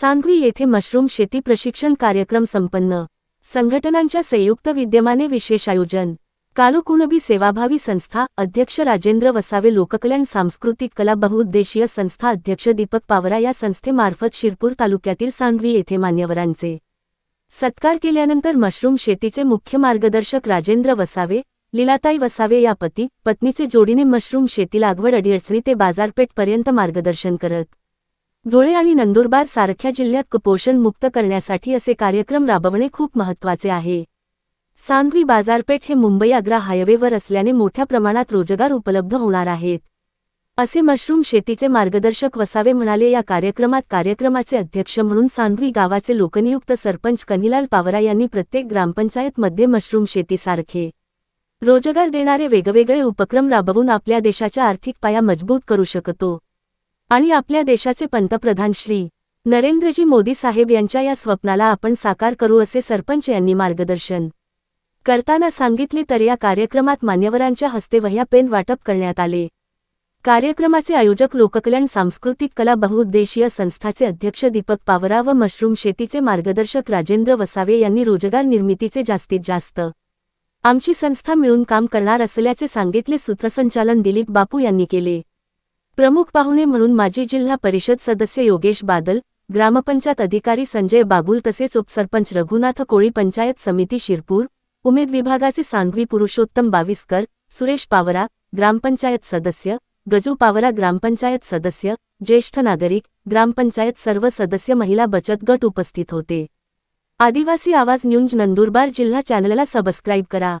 सांगवी येथे मशरूम शेती प्रशिक्षण कार्यक्रम संपन्न. संघटनांच्या संयुक्त विद्यमाने विशेष आयोजन. कालुकुणबी सेवाभावी संस्था अध्यक्ष राजेंद्र वसावे लोककल्याण सांस्कृतिक कला बहुउद्देशीय संस्था अध्यक्ष दीपक पावरा या संस्थेमार्फत शिरपूर तालुक्यातील सांगवी येथे मान्यवरांचे. सत्कार केल्यानंतर मशरूम शेतीचे मुख्य मार्गदर्शक राजेंद्र वसावे लीलाताई वसावे या पती पत्नीचे जोडीने मशरूम शेती लागवड अडीअडचणी ते बाजारपेठपर्यंत मार्गदर्शन करत. धुळे आणि नंदुरबार सारख्या जिल्ह्यात कुपोषण मुक्त करण्यासाठी असे कार्यक्रम राबवणे खूप महत्त्वाचे आहे. सांगवी बाजारपेठ हे मुंबई आग्रा हायवेवर असल्याने मोठ्या प्रमाणात रोजगार उपलब्ध होणार आहेत. असे मशरूम शेतीचे मार्गदर्शक वसावे म्हणाले या कार्यक्रमात कार्यक्रमाचे अध्यक्ष म्हणून सांगवी गावाचे लोकनियुक्त सरपंच कनिलाल पावरा यांनी प्रत्येक ग्रामपंचायतमध्ये मशरूम शेतीसारखे रोजगार देणारे वेगवेगळे उपक्रम राबवून आपल्या देशाच्या आर्थिक पाया मजबूत करू शकतो. आणि आपल्या देशाचे पंतप्रधान श्री. नरेंद्रजी मोदी साहेब यांच्या या स्वप्नाला आपण साकार करू असे सरपंच यांनी मार्गदर्शन करताना सांगितले तर या कार्यक्रमात मान्यवरांच्या हस्ते वह्या पेन वाटप करण्यात आले. कार्यक्रमाचे आयोजक लोककल्याण सांस्कृतिक कला बहुउद्देशीय संस्थाचे अध्यक्ष दीपक पावरा व मशरूम शेतीचे मार्गदर्शक राजेंद्र वसावे यांनी रोजगार निर्मितीचे जास्तीत जास्त आमची संस्था मिळून काम करणार असल्याचे सांगितले सूत्रसंचालन दिलीप बापू यांनी केले. प्रमुख पाहुणे म्हणून माजी जिल्हा परिषद सदस्य योगेश बादल ग्रामपंचायत अधिकारी संजय बागुल तसेच उपसरपंच रघुनाथ कोळी पंचायत समिती शिरपूर उमेद विभागाचे सांगवी पुरुषोत्तम बाविस्कर सुरेश पावरा ग्रामपंचायत सदस्य गजू पावरा ग्रामपंचायत सदस्य ज्येष्ठ नागरिक ग्रामपंचायत सर्व सदस्य महिला बचत गट उपस्थित होते. आदिवासी आवाज न्यूज नंदुरबार जिल्हा चॅनलला सबस्क्राईब करा.